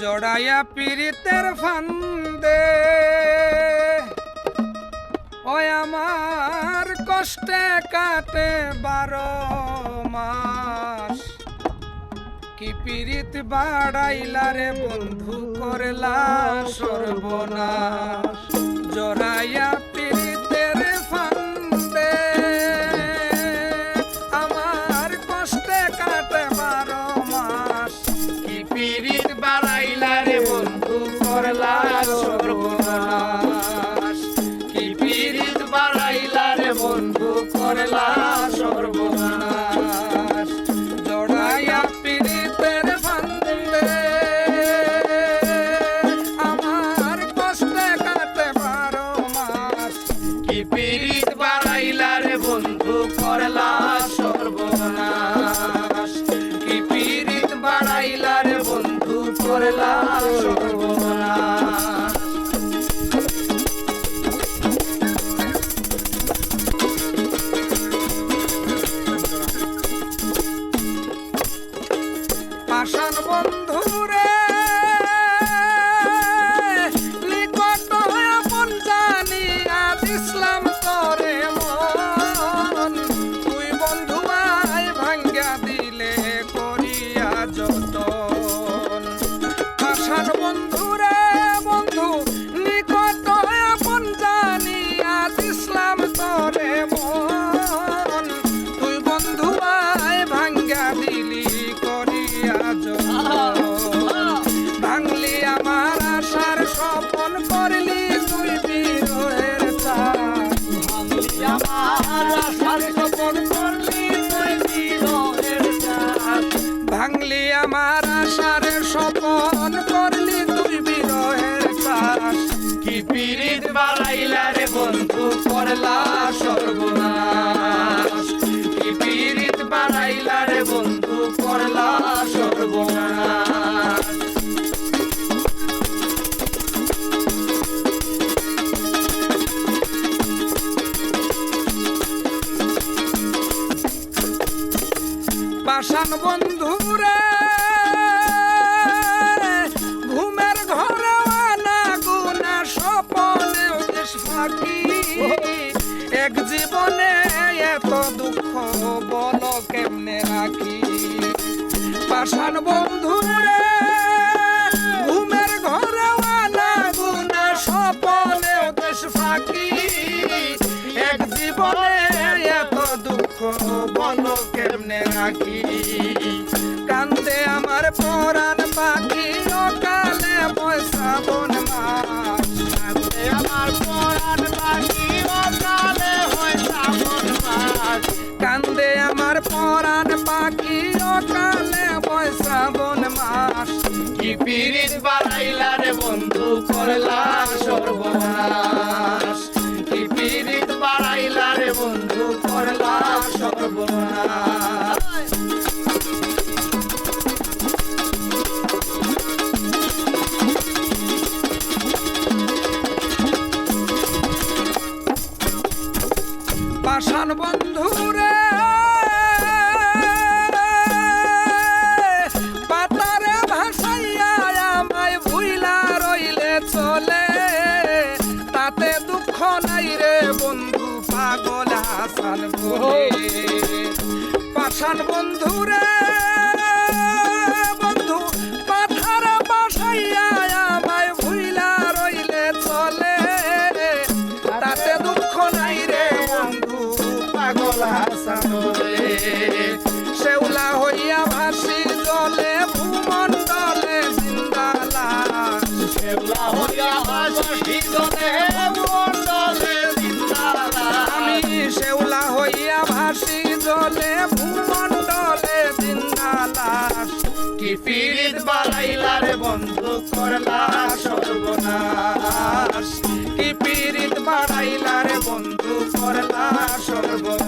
জড়াইয়া পীড়িতের ফান্দে। ও আমার কষ্টে কাটে বারো মাস। কি পীড়িত বাড়াইলা রে বন্ধু, করলা সর্বনাশ। করলা সর্বনাশ। কি পীড়িত বাড়াইলার বন্ধু করলা আমার আশার স্বপন করলি তুই বিরহের চাষ কি পীড়িত বাড়াইলা রে বন্ধু করলা সর্বনাশ। কি পীড়িত বাড়াইলা রে বন্ধু করলা সর্বনাশ। পাষাণ বন্ধুরে ফাঁকি এক জীবনে এত দুঃখ বল কেমনে রাখি? পাষাণ বন্ধুরে ঘুমের ঘরে গুনা স্বপনে দেশ ফাঁকি। এক জীবনে এত দুঃখ বল কেমনে রাখি? কান্দে আমার পরাণ পাখি কালে পয়সা বন পাখি কালে পয়সা বন মাস। কি পিরিত বাড়াইলা রে বন্ধু, করলা সর্বনাশ। কি পিরিত বাড়াইলা রে বন্ধু, করলা সর্বনাশ। দুঃখ রে বন্ধু পাগল হাসান বলে বন্ধুরে বন্ধু কি পীড়িত বাড়াইলা রে বন্ধু করলা সর্বনাশ। কি পীড়িত বাড়াইলা রে বন্ধু করলা সর্বনাশ।